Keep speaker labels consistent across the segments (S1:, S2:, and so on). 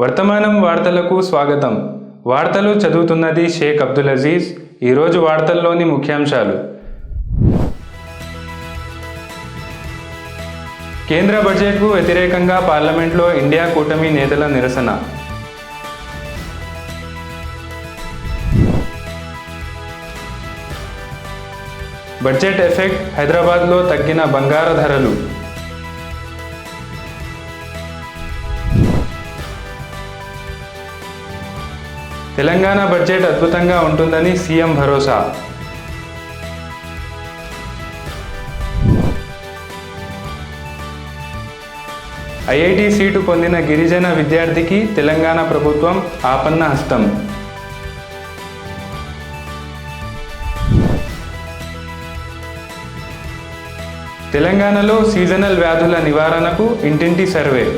S1: వర్తమానం వార్తలకు స్వాగతం. వార్తలు చదువుతున్నది షేక్ అబ్దుల్ అజీజ్. ఈరోజు వార్తల్లోని ముఖ్యాంశాలు. కేంద్ర బడ్జెట్కు వ్యతిరేకంగా పార్లమెంట్లో ఇండియా కూటమి నేతల నిరసన. బడ్జెట్ ఎఫెక్ట్ హైదరాబాద్లో తగ్గిన బంగార ధరలు. తెలంగాణ బడ్జెట్ అద్భుతంగా ఉంటుందని సీఎం భరోసా. ఐఐటి సీటు పొందిన గిరిజన విద్యార్థికి తెలంగాణ ప్రభుత్వం ఆపన్న హస్తం. తెలంగాణలో సీజనల్ వ్యాధుల నివారణకు ఇంటింటి సర్వే.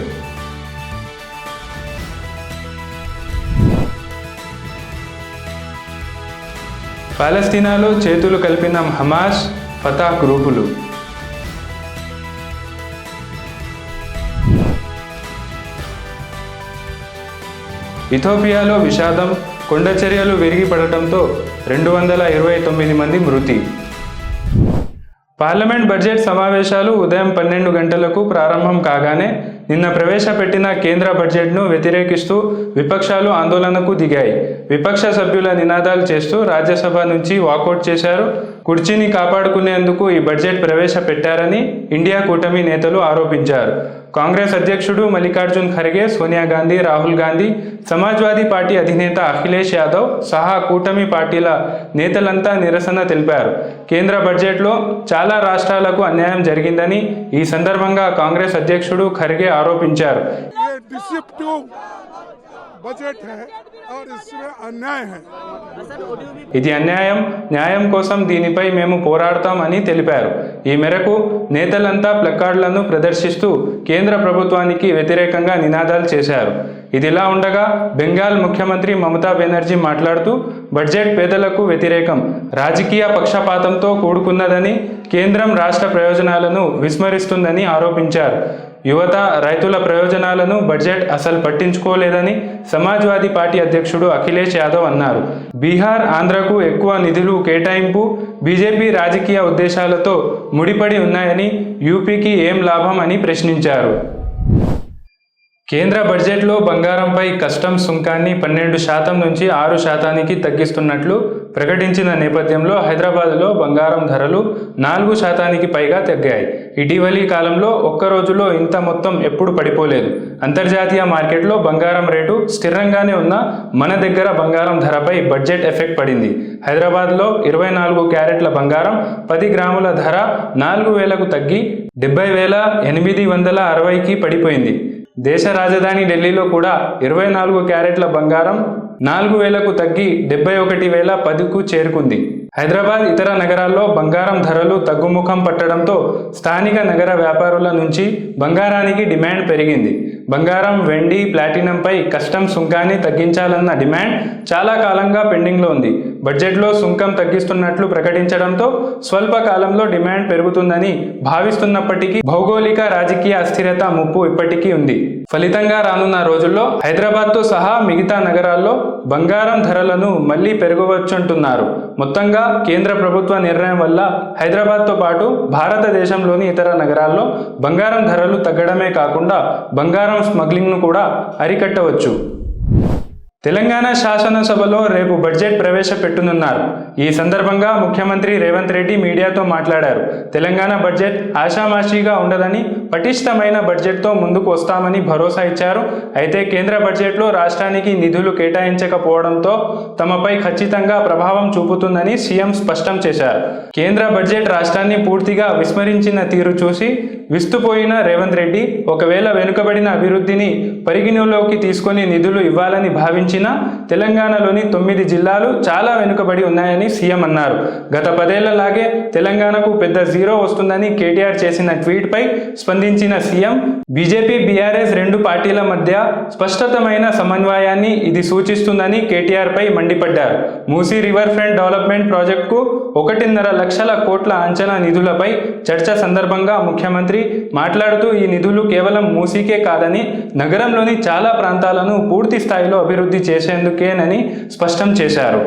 S1: పాలస్తీనాలో చేతులు కలిపిన హమాస్ ఫతాహ్ గ్రూపులు. ఇథోపియాలో విషాదం కొండచర్యలు విరిగిపడటంతో రెండు వందల ఇరవై తొమ్మిది మంది మృతి. పార్లమెంట్ బడ్జెట్ సమావేశాలు ఉదయం పన్నెండు గంటలకు ప్రారంభం కాగానే నిన్న ప్రవేశపెట్టిన కేంద్ర బడ్జెట్ను వ్యతిరేకిస్తూ విపక్షాలు ఆందోళనకు దిగాయి. విపక్ష సభ్యుల నినాదాలు చేస్తూ రాజ్యసభ నుంచి వాకౌట్ చేశారు. కుర్చీని కాపాడుకునేందుకు ఈ బడ్జెట్ ప్రవేశపెట్టారని ఇండియా కూటమి నేతలు ఆరోపించారు. కాంగ్రెస్ అధ్యక్షుడు మల్లికార్జున్ ఖర్గే సోనియా గాంధీ రాహుల్ గాంధీ సమాజ్వాదీ పార్టీ అధినేత అఖిలేష్ యాదవ్ సహా కూటమి పార్టీల నేతలంతా నిరసన తెలిపారు. కేంద్ర బడ్జెట్లో చాలా రాష్ట్రాలకు అన్యాయం జరిగిందని ఈ సందర్భంగా కాంగ్రెస్ అధ్యక్షుడు ఖర్గే ఆరోపించారు.
S2: ये डिसिप्टिव बजट है और इसमें अन्याय है
S1: ఇది అన్యాయం న్యాయం కోసం దీనిపై మేము పోరాడతామని తెలిపారు ఈ మేరకు నేతలంతా ప్లకార్డులను ప్రదర్శిస్తూ కేంద్ర ప్రభుత్వానికి వ్యతిరేకంగా నినాదాలు చేశారు ఇదిలా ఉండగా బెంగాల్ ముఖ్యమంత్రి మమతా బెనర్జీ మాట్లాడుతూ బడ్జెట్ పేదలకు వ్యతిరేకం రాజకీయ పక్షపాతంతో కూడుకున్నదని కేంద్రం రాష్ట్ర ప్రయోజనాలను విస్మరిస్తుందని ఆరోపించారు యువత రైతుల ప్రయోజనాలను బడ్జెట్ అసలు పట్టించుకోలేదని సమాజ్వాదీ పార్టీ అధ్యక్షుడు అఖిలేష్ యాదవ్ అన్నారు. బీహార్ ఆంధ్రకు ఎక్కువ నిధులు కేటాయింపు బీజేపీ రాజకీయ ఉద్దేశాలతో ముడిపడి ఉన్నాయని యూపీకి ఏం లాభం అని ప్రశ్నించారు. కేంద్ర బడ్జెట్లో బంగారంపై కస్టమ్స్ సుంకాన్ని పన్నెండు శాతం నుంచి ఆరు శాతానికి తగ్గిస్తున్నట్లు ప్రకటించిన నేపథ్యంలో హైదరాబాద్లో బంగారం ధరలు నాలుగు శాతానికి పైగా తగ్గాయి. ఇటీవలి కాలంలో ఒక్క రోజులో ఇంత మొత్తం ఎప్పుడు పడిపోలేదు. అంతర్జాతీయ మార్కెట్లో బంగారం రేటు స్థిరంగానే ఉన్న మన దగ్గర బంగారం ధరపై బడ్జెట్ ఎఫెక్ట్ పడింది. హైదరాబాద్లో ఇరవై నాలుగు క్యారెట్ల బంగారం పది గ్రాముల ధర నాలుగు వేలకు తగ్గి డెబ్బై వేల ఎనిమిది వందల అరవైకి పడిపోయింది. దేశ రాజధాని ఢిల్లీలో కూడా ఇరవై నాలుగు క్యారెట్ల బంగారం నాలుగు వేలకు తగ్గి డెబ్బై ఒకటి వేల పదికు చేరుకుంది. హైదరాబాద్ ఇతర నగరాల్లో బంగారం ధరలు తగ్గుముఖం పట్టడంతో స్థానిక నగర వ్యాపారుల నుంచి బంగారానికి డిమాండ్ పెరిగింది. బంగారం వెండి ప్లాటినంపై కస్టమ్ సుంకాన్ని తగ్గించాలన్న డిమాండ్ చాలా కాలంగా పెండింగ్లో ఉంది. బడ్జెట్లో సుంకం తగ్గిస్తున్నట్లు ప్రకటించడంతో స్వల్ప కాలంలో డిమాండ్ పెరుగుతుందని భావిస్తున్నప్పటికీ భౌగోళిక రాజకీయ అస్థిరత ముప్పు ఇప్పటికీ ఉంది. ఫలితంగా రానున్న రోజుల్లో హైదరాబాద్తో సహా మిగతా నగరాల్లో బంగారం ధరలను మళ్ళీ పెరగవచ్చంటున్నారు. మొత్తంగా కేంద్ర ప్రభుత్వ నిర్ణయం వల్ల హైదరాబాద్తో పాటు భారతదేశంలోని ఇతర నగరాల్లో బంగారం ధరలు తగ్గడమే కాకుండా బంగారం స్మగ్లింగ్ను కూడా అరికట్టవచ్చు. తెలంగాణ శాసనసభలో రేపు బడ్జెట్ ప్రవేశపెట్టనున్నారు. ఈ సందర్భంగా ముఖ్యమంత్రి రేవంత్ రెడ్డి మీడియాతో మాట్లాడారు. తెలంగాణ బడ్జెట్ ఆషామాషీగా ఉండదని పటిష్టమైన బడ్జెట్తో ముందుకు వస్తామని భరోసా ఇచ్చారు. అయితే కేంద్ర బడ్జెట్లో రాష్ట్రానికి నిధులు కేటాయించకపోవడంతో తమపై ఖచ్చితంగా ప్రభావం చూపుతుందని సీఎం స్పష్టం చేశారు. కేంద్ర బడ్జెట్ రాష్ట్రాన్ని పూర్తిగా విస్మరించిన తీరు చూసి విస్తుపోయిన రేవంత్ రెడ్డి ఒకవేళ వెనుకబడిన అభివృద్ధిని పరిగణలోకి తీసుకొని నిధులు ఇవ్వాలని భావించిన తెలంగాణలోని తొమ్మిది జిల్లాలు చాలా వెనుకబడి ఉన్నాయని కావాలని సీఎం అన్నారు. గత పదేళ్ళలాగే తెలంగాణకు పెద్ద జీరో వస్తుందని కేటీఆర్ చేసిన ట్వీట్పై స్పందించిన సీఎం బీజేపీ బీఆర్ఎస్ రెండు పార్టీల మధ్య స్పష్టతమైన సమన్వయాన్ని ఇది సూచిస్తుందని కేటీఆర్ పై మండిపడ్డారు. మూసీ రివర్ ఫ్రంట్ డెవలప్మెంట్ ప్రాజెక్టుకు ఒకటిన్నర లక్షల కోట్ల అంచనా నిధులపై చర్చ సందర్భంగా ముఖ్యమంత్రి మాట్లాడుతూ ఈ నిధులు కేవలం మూసీకే కాదని నగరంలోని చాలా ప్రాంతాలను పూర్తి స్థాయిలో అభివృద్ధి చేసేందుకేనని స్పష్టం చేశారు.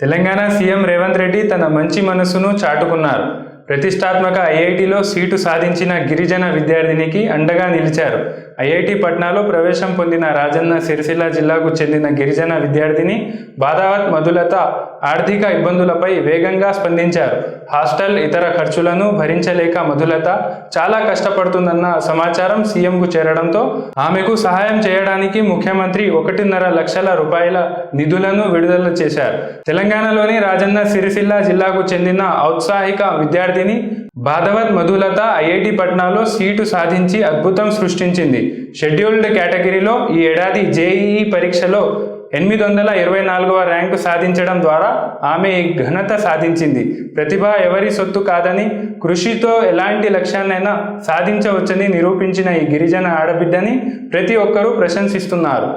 S1: తెలంగాణ సీఎం రేవంత్ రెడ్డి తన మంచి మనసును చాటుకున్నారు. ప్రతిష్టాత్మక ఐఐటిలో సీటు సాధించిన గిరిజన విద్యార్థినికి అండగా నిలిచారు. ఐఐటి పట్నాలో ప్రవేశం పొందిన రాజన్న సిరిసిల్ల జిల్లాకు చెందిన గిరిజన విద్యార్థిని బాదావత్ మధులత ఆర్థిక ఇబ్బందులపై వేగంగా స్పందించారు. హాస్టల్ ఇతర ఖర్చులను భరించలేక మధులత చాలా కష్టపడుతుందన్న సమాచారం సీఎంకు చేరడంతో ఆమెకు సహాయం చేయడానికి ముఖ్యమంత్రి ఒకటిన్నర లక్షల రూపాయల నిధులను విడుదల చేశారు. తెలంగాణలోని రాజన్న సిరిసిల్ల జిల్లాకు చెందిన ఔత్సాహిక విద్యార్థిని బాధవత్ మధులత ఐఐటి పట్నాలో సీటు సాధించి అద్భుతం సృష్టించింది. షెడ్యూల్డ్ కేటగిరీలో ఈ ఏడాది జేఈఈ పరీక్షలో ఎనిమిది వందల ఇరవై నాలుగవ ర్యాంకు సాధించడం ద్వారా ఆమె ఈ ఘనత సాధించింది. ప్రతిభ ఎవరి సొత్తు కాదని కృషితో ఎలాంటి లక్ష్యాన్నైనా సాధించవచ్చని నిరూపించిన ఈ గిరిజన ఆడబిడ్డని ప్రతి ఒక్కరూ ప్రశంసిస్తున్నారు.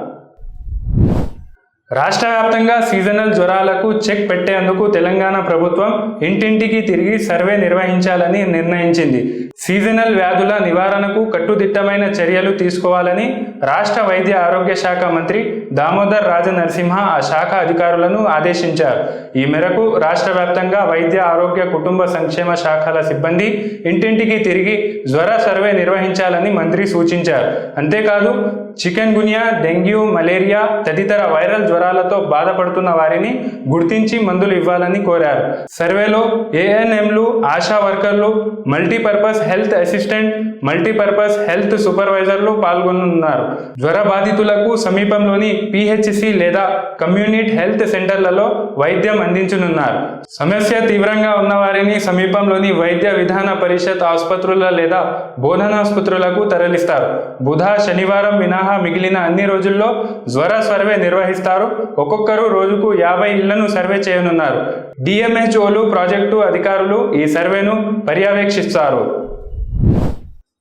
S1: రాష్ట్ర వ్యాప్తంగా సీజనల్ జ్వరాలకు చెక్ పెట్టేందుకు తెలంగాణ ప్రభుత్వం ఇంటింటికి తిరిగి సర్వే నిర్వహించాలని నిర్ణయించింది. సీజనల్ వ్యాధుల నివారణకు కట్టుదిట్టమైన చర్యలు తీసుకోవాలని రాష్ట్ర వైద్య ఆరోగ్య శాఖ మంత్రి దామోదర్ రాజనరసింహ ఆ శాఖ అధికారులను ఆదేశించారు. ఈ మేరకు రాష్ట్ర వ్యాప్తంగా వైద్య ఆరోగ్య కుటుంబ సంక్షేమ శాఖల సిబ్బంది ఇంటింటికి తిరిగి జ్వర సర్వే నిర్వహించాలని మంత్రి సూచించారు. అంతేకాదు చికెన్ గునియా డెంగ్యూ మలేరియా తదితర వైరల్ జ్వరాలతో బాధపడుతున్న వారిని గుర్తించి మందులు ఇవ్వాలని కోరారు. సర్వేలో ఏఎన్ఎంలు ఆశా వర్కర్లు multipurpose health assistant multipurpose health సూపర్వైజర్లు పాల్గొనున్నారు. జ్వర బాధితులకు సమీపంలోని పిహెచ్సి లేదా కమ్యూనిటీ హెల్త్ సెంటర్లలో వైద్యం అందించనున్నారు. సమస్య తీవ్రంగా ఉన్న వారిని సమీపంలోని వైద్య విధాన పరిషత్ ఆసుపత్రుల లేదా బోధనాసుపత్రులకు తరలిస్తారు. బుధ శనివారం మినహా మిగిలిన అన్ని రోజుల్లో జ్వర సర్వే నిర్వహిస్తారు. ఒక్కొక్కరు రోజుకు యాభై ఇళ్ళను సర్వే చేయనున్నారు. డిఎంహెచ్ఓలు ప్రాజెక్టు అధికారులు ఈ సర్వేను పర్యవేక్షిస్తారు.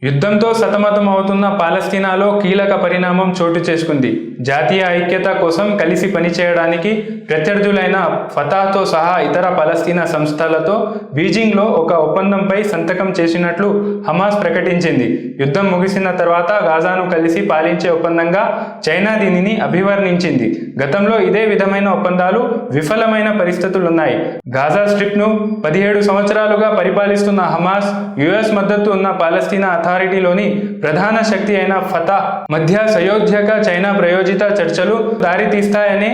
S1: యుద్ధంతో సతమతం అవుతున్న పాలస్తీనాలో కీలక పరిణామం చోటు చేసుకుంది. జాతీయ ఐక్యత కోసం కలిసి పనిచేయడానికి ప్రత్యర్థులైన ఫతాతో సహా ఇతర పాలస్తీనా సంస్థలతో బీజింగ్లో ఒక ఒప్పందంపై సంతకం చేసినట్లు హమాస్ ప్రకటించింది. యుద్ధం ముగిసిన తర్వాత గాజాను కలిసి పాలించే ఒప్పందంగా చైనా దీనిని అభివర్ణించింది. గతంలో ఇదే విధమైన ఒప్పందాలు విఫలమైన పరిస్థితులున్నాయి. గాజా స్ట్రిప్ను పదిహేడు సంవత్సరాలుగా పరిపాలిస్తున్న హమాస్ యుఎస్ మద్దతు ఉన్న పాలస్తీనా అథారిటీలోని ప్రధాన శక్తి అయిన ఫతా మధ్య సయోధ్యక చైనా ప్రయోజిత చర్చలు దారితీస్తాయనే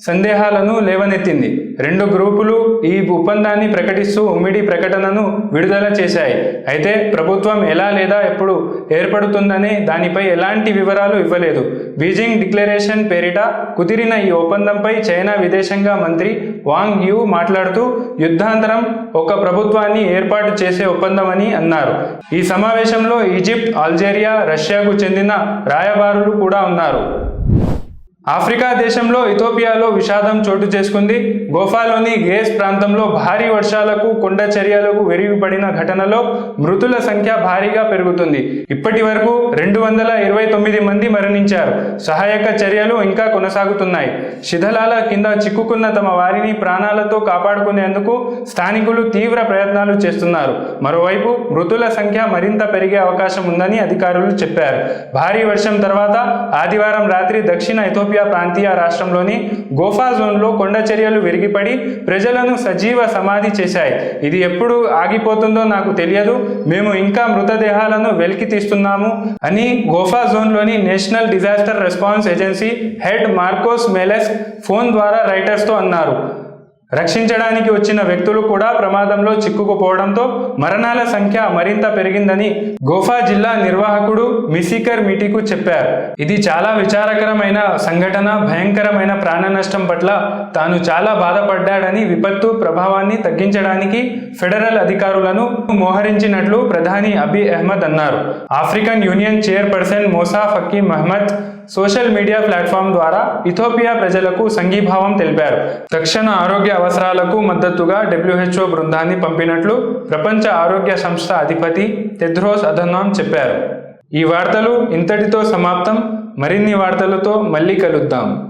S1: సందేహాలను లేవనెత్తింది. రెండు గ్రూపులు ఈ ఒప్పందాన్ని ప్రకటిస్తూ ఉమ్మిడి ప్రకటనను విడుదల చేశాయి. అయితే ప్రభుత్వం ఎలా లేదా ఎప్పుడు ఏర్పడుతుందనే దానిపై ఎలాంటి వివరాలు ఇవ్వలేదు. బీజింగ్ డిక్లరేషన్ పేరిట కుదిరిన ఈ ఒప్పందంపై చైనా విదేశాంగ మంత్రి వాంగ్ యూ మాట్లాడుతూ యుద్ధాంతరం ఒక ప్రభుత్వాన్ని ఏర్పాటు చేసే ఒప్పందమని అన్నారు. ఈ సమావేశంలో ఈజిప్ట్ అల్జేరియా రష్యాకు చెందిన రాయబారులు కూడా ఉన్నారు. ఆఫ్రికా దేశంలో ఇథోపియాలో విషాదం చోటు చేసుకుంది. గోఫాలోని గేస్ ప్రాంతంలో భారీ వర్షాలకు కొండ చర్యలకు వెరిగిపడిన ఘటనలో మృతుల సంఖ్య భారీగా పెరుగుతుంది. ఇప్పటి వరకు రెండు వందల ఇరవై తొమ్మిది మంది మరణించారు. సహాయక చర్యలు ఇంకా కొనసాగుతున్నాయి. శిథలాల కింద చిక్కుకున్న తమ వారిని ప్రాణాలతో కాపాడుకునేందుకు స్థానికులు తీవ్ర ప్రయత్నాలు చేస్తున్నారు. మరోవైపు మృతుల సంఖ్య మరింత పెరిగే అవకాశం ఉందని అధికారులు చెప్పారు. భారీ వర్షం తర్వాత ఆదివారం రాత్రి దక్షిణ ఇథోపియా ప్రాంతీయ రాష్ట్రంలోని గోఫా జోన్లో కొండ చర్యలు విరిగిపడి ప్రజలను సజీవ సమాధి చేశాయి. ఇది ఎప్పుడు ఆగిపోతుందో నాకు తెలియదు. మేము ఇంకా మృతదేహాలను వెలికి తీస్తున్నాము అని Gofa జోన్లోని national disaster response agency head Marcos Meles phone ద్వారా రైటర్స్తో అన్నారు. రక్షించడానికి వచ్చిన వ్యక్తులు కూడా ప్రమాదంలో చిక్కుకుపోవడంతో మరణాల సంఖ్య మరింత పెరిగిందని గోఫా జిల్లా నిర్వాహకుడు మిసికర్ మీటికు చెప్పారు. ఇది చాలా విచారకరమైన సంఘటన భయంకరమైన ప్రాణ నష్టం పట్ల తాను చాలా బాధపడ్డాడని విపత్తు ప్రభావాన్ని తగ్గించడానికి ఫెడరల్ అధికారులను మోహరించినట్లు ప్రధాని అబీ అహ్మద్ అన్నారు. African union chairperson Moussa Faki Mahamat social media platform ద్వారా ఇథోపియా ప్రజలకు సంఘీభావం తెలిపారు. తక్షణ ఆరోగ్య అవసరాలకు మద్దతుగా డబ్ల్యూహెచ్ఓ బృందాన్ని పంపినట్లు ప్రపంచ ఆరోగ్య సంస్థ అధిపతి టెద్రోస్ అధనాం చెప్పారు. ఈ వార్తలు ఇంతటితో సమాప్తం. మరిన్ని వార్తలతో మళ్ళీ కలుద్దాం.